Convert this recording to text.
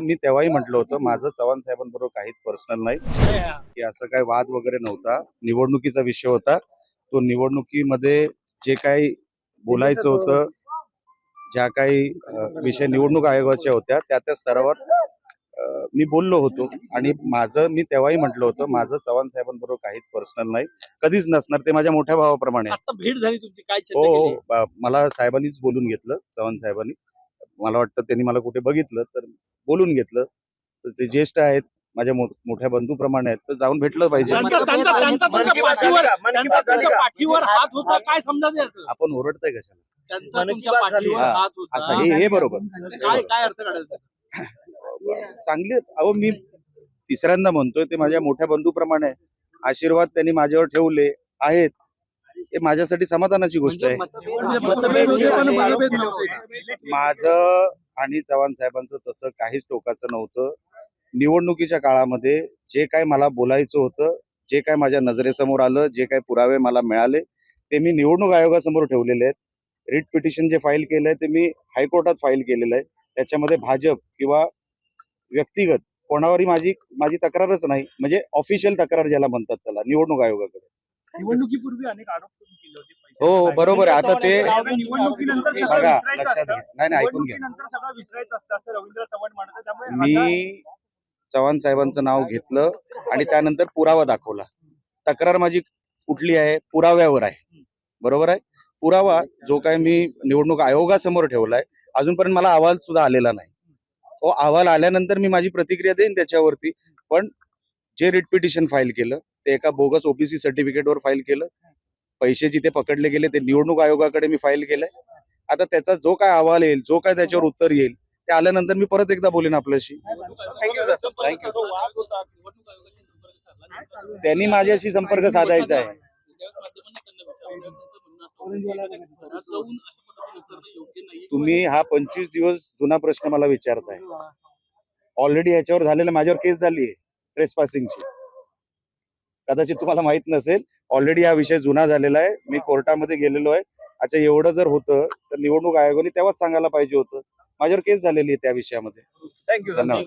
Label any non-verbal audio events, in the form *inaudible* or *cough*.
मी तेव्हाही म्हटलं होतं माझं चव्हाण साहेबांबरोबर काहीच पर्सनल नाही. की असं काही वाद वगैरे नव्हता. निवडणुकीचा विषय होता. तो निवडणुकीमध्ये जे काही बोलायचं होतं ज्या काही विषय निवडणूक आयोगाच्या होत्या त्या त्या स्तरावर मी बोललो होतो. आणि माझं मी तेव्हाही म्हटलं होतं माझं चव्हाण साहेबांबरोबर काहीच पर्सनल नाही. कधीच नसणार ते माझ्या मोठ्या भावाप्रमाणे. भेट झाली तुमची. काय हो हो. मला साहेबांनीच बोलून घेतलं चव्हाण साहेबांनी. मला वाटतं त्यांनी मला कुठे बघितलं तर बोलून घेतलं. तर ते ज्येष्ठ आहेत माझ्या मोठ्या बंधूप्रमाणे आहेत तर जाऊन भेटलं पाहिजे. त्यांचा त्यांचा त्यांचा तुमच्या पाठीवर त्यांचा तुमच्या पाठीवर हात होता काय समजायचं याचं? आपण ओरडताय कशाला? त्यांचा तुमच्या पाठीवर हा. हात असं होता. हे हे बरोबर. काय काय अर्थ काढायचा? *coughs* चांगले अहो मी तिसऱ्यांदा म्हणतोय ते माझ्या मोठ्या बंधूप्रमाणे. आशीर्वाद त्यांनी माझ्यावर ठेवले आहेत. हे माझ्यासाठी समाधानाची गोष्ट आहे. म्हणजे पण मतभेद नव्हते माझं आणि चव्हाण साहेबांचं तसं काहीच टोकाचं नव्हतं. निवडणुकीच्या काळामध्ये जे काय मला बोलायचं होतं जे काय माझ्या नजरेसमोर आलं जे काय पुरावे मला मिळाले ते मी निवडणूक आयोगासमोर ठेवलेले आहेत. रिट पिटिशन जे फाईल केलंय ते मी हायकोर्टात फाईल केलेलं आहे. त्याच्यामध्ये भाजप किंवा व्यक्तिगत कोणावरही माझी माझी तक्रारच नाही. म्हणजे ऑफिशियल तक्रार ज्याला म्हणतात त्याला निवडणूक आयोगाकडे. निवडणुकीपूर्वी अनेक आरोप तुम्ही केले होते हो हो बरोबर आहे. आता ते. निवडणुकीनंतर सगळं बघा विसरायचं लक्षात असतं. घ्या. नाही नाही ऐकून घ्या. निवडणुकीनंतर सगळं विसरायचं असतं असं रवींद्र चव्हाण म्हणतात त्यामुळे आता मी चव्हाण साहेबांचं नाव घेतलं आणि त्यानंतर पुरावा दाखवला. तक्रार माझी कुठली आहे? पुराव्यावर आहे. बरोबर आहे? पुरावा जो काय मी निवडणूक आयोगासमोर ठेवलाय अजूनपर्यंत मला अहवाल सुद्धा आलेला नाही. तो अहवाल आल्यानंतर मी माझी प्रतिक्रिया देईन त्याच्यावरती. पण जे रिट पिटिशन फाईल केलं ते एका बोगस ओबीसी सर्टिफिकेटवर फाईल केलं. पैसे जिथे पकडले गेले ते निवडणूक आयोगाकडे मी फाईल केलंय. आता त्याचा जो काय अहवाल येईल जो काय त्याच्यावर उत्तर येईल ते आल्यानंतर मी परत एकदा बोलेन आपल्याशी. त्यांनी माझ्याशी संपर्क साधायचा आहे. तुम्ही हा पंचवीस दिवस जुना प्रश्न मला विचारताय. ऑलरेडी याच्यावर झालेलं माझ्यावर केस झाली आहे ट्रेस पासिंगची कदाचित तुम्हाला माहीत नसेल ऑलरेडी हा विषय जुना झालेला आहे. मी कोर्टामध्ये गेलेलो आहे. अच्छा एवढं जर होतं तर निवडणूक आयोगाने तेव्हाच सांगायला पाहिजे होतं. माझ्यावर केस झालेली आहे त्या विषयामध्ये. थँक्यू धन्यवाद.